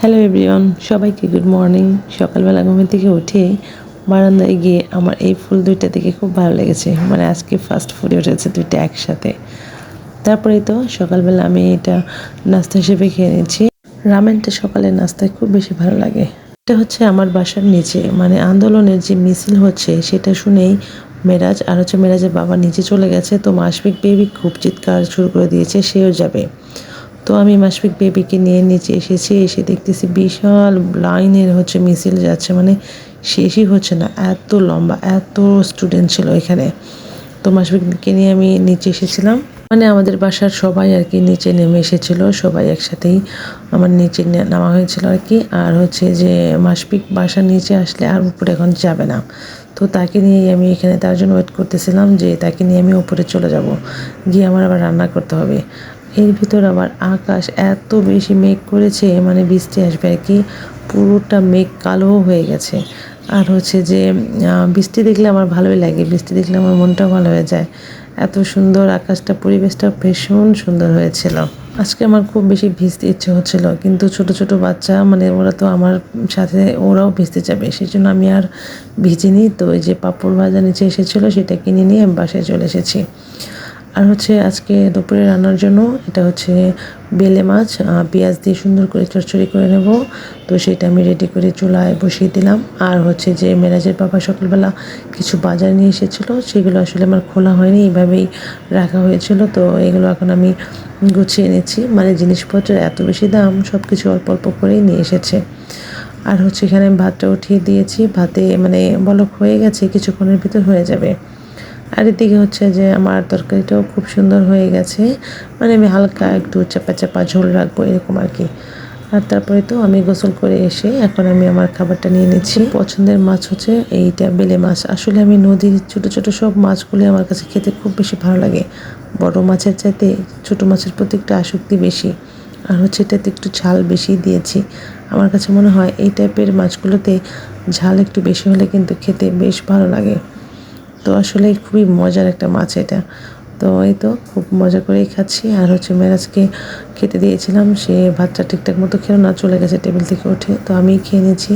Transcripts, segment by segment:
Hello everyone সবাইকে good morning সকালবেলা ঘুমের থেকে উঠে বারান্দায় গিয়ে আমার এই ফুল দুইটা দেখে খুব ভালো লেগেছে। মানে আজকে ফার্স্ট ফুলে উঠেছে দুইটা একসাথে। তারপরে তো সকালবেলা আমি এটা নাস্তা হিসেবে খেয়ে নিয়েছি। রামেনটা সকালের নাস্তায় খুব বেশি ভালো লাগে। এটা হচ্ছে আমার বাসার নিচে। মানে আন্দোলনের যে মিছিল হচ্ছে, সেটা শুনেই মেরাজ আর হচ্ছে মেরাজের বাবা নিচে চলে গেছে। তো মাসবিক বেবি খুব চিৎকার শুরু করে দিয়েছে, সেও যাবে। তো আমি মাসফিক বেবিকে নিয়ে নিচে এসেছি, এসে দেখতেছি বিশাল লাইনের হচ্ছে মিছিল যাচ্ছে মানে শেষই হচ্ছে না, এত লম্বা, এত স্টুডেন্ট ছিল এখানে। তো মাসফিককে নিয়ে আমি নিচে এসেছিলাম। মানে আমাদের বাসার সবাই আর কি নিচে নেমে এসেছিল, সবাই একসাথেই আমার নিচে নামা হয়েছিল আর কি। আর হচ্ছে যে মাসফিক বাসার নিচে আসলে আর উপরে এখন যাবে না। তো তাকে নিয়েই আমি এখানে তার জন্য ওয়েট করতেছিলাম যে তাকে নিয়ে আমি উপরে চলে যাব, গিয়ে আমার আবার রান্না করতে হবে। এর ভিতর আবার আকাশ এত বেশি মেঘ করেছে মানে বৃষ্টি আসবে আর কি। পুরোটা মেঘ কালো হয়ে গেছে। আর হচ্ছে যে বৃষ্টি দেখলে আমার ভালোই লাগে। বৃষ্টি দেখলে আমার মনটাও ভালো হয়ে যায়। এত সুন্দর আকাশটা, পরিবেশটা ভীষণ সুন্দর হয়েছিল। আজকে আমার খুব বেশি ভিজতে ইচ্ছে হচ্ছিল, কিন্তু ছোট ছোট বাচ্চা মানে ওরা তো আমার সাথে, ওরাও ভিজতে যাবে। সেই জন্য আমি আর ভিজিনি। তো ওই যে পাপড় ভাজা নিচে এসেছিল, সেটা কিনে নিয়ে বাসায় চলে এসেছি। আর হচ্ছে আজকে দুপুরে রান্নার জন্য এটা হচ্ছে বেলে মাছ পেঁয়াজ দিয়ে সুন্দর করে চচ্চড়ি করে নেব। তো সেটা আমি রেডি করে চুলায় বসিয়ে দিলাম। আর হচ্ছে যে মেরাজের বাবা সকালবেলা কিছু বাজার নিয়ে এসেছিল, সেগুলো আসলে আমার খোলা হয়নি, এইভাবেই রাখা হয়েছিল। তো এগুলো এখন আমি গুছিয়ে নিচ্ছি। মানে জিনিসপত্রের এত বেশি দাম সব কিছু অল্প অল্প করেই নিয়ে এসেছে। আর হচ্ছে এখানে ভাতটা উঠিয়ে দিয়েছি। ভাতে মানে বলক হয়ে গেছে, কিছুক্ষণের ভিতর হয়ে যাবে। আর এদিকে হচ্ছে যে আমার তরকারিটাও খুব সুন্দর হয়ে গেছে। মানে আমি হালকা একটু চাপা চাপা ঝোল রাখব এরকম আর কি। আর তারপরে তো আমি গোসল করে এসে এখন আমি আমার খাবারটা নিয়ে নিচ্ছি। পছন্দের মাছ হচ্ছে এইটা, বেলে মাছ। আসলে আমি নদীর ছোট ছোট সব মাছগুলি আমার কাছে খেতে খুব বেশি ভালো লাগে। বড় মাছের চাইতে ছোট মাছের প্রতি একটা আসক্তি বেশি। আর হচ্ছে এটাতে একটু ঝাল বেশি দিয়েছি। আমার কাছে মনে হয় এই টাইপের মাছগুলোতে ঝাল একটু বেশি হলে কিন্তু খেতে বেশ ভালো লাগে। তো আসলে খুবই মজার একটা মাছ এটা। তো এই তো খুব মজা করেই খাচ্ছি। আর হচ্ছে মেরাজকে খেতে দিয়েছিলাম। সে ভাতটা ঠিকঠাক মতো খেলো না, চলে গেছে টেবিল থেকে উঠে। তো আমি খেয়ে নিয়েছি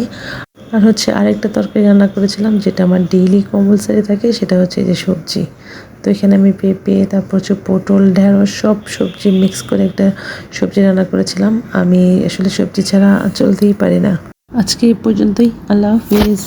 আর হচ্ছে আরেকটা তরকারি রান্না করেছিলাম, যেটা আমার ডেইলি কম্পালসারি থাকে, সেটা হচ্ছে যে সবজি। তো এখানে আমি পেঁপে, তারপর হচ্ছে পটল, ঢেঁড়স, সব সবজি মিক্স করে একটা সবজি রান্না করেছিলাম। আমি আসলে সবজি ছাড়া চলতেই পারি না। আজকে এই পর্যন্তই। আল্লাহ হাফিজ।